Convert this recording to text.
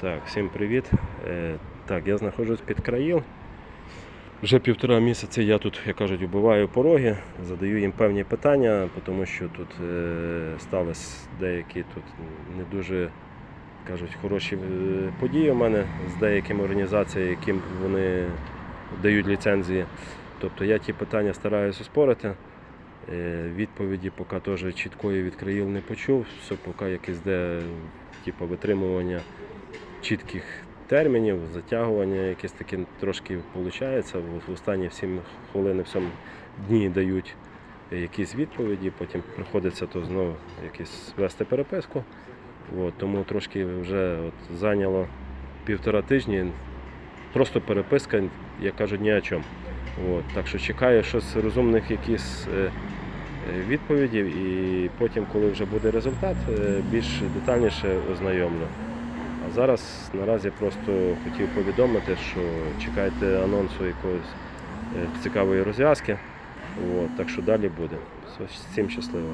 Так, всім привіт. Е, Так, я знаходжусь під країл. Вже півтора місяці я тут, як кажуть, убиваю пороги, задаю їм певні питання, тому що тут е, сталися деякі тут не дуже кажуть, хороші е, події у мене з деякими організаціями, яким вони дають ліцензії. Тобто я ті питання стараюся оспорити. Е, Відповіді поки теж чіткої від країл не почув. Все поки якесь де типу, витримування чітких термінів, затягування якесь таке трошки виходить. В останні 7 хвилин, в цьому дні дають якісь відповіді, потім приходиться то знову якісь вести переписку. От, тому трошки вже от, зайняло півтора тижні. Просто переписка, як кажуть, ні о чому. От, так що чекаю щось розумних якісь е, е, відповідів і потім, коли вже буде результат, е, більш детальніше ознайомлю. А зараз наразі просто хотів повідомити, що чекайте анонсу якоїсь е, цікавої розв'язки. Так що далі буде. Всім щасливо.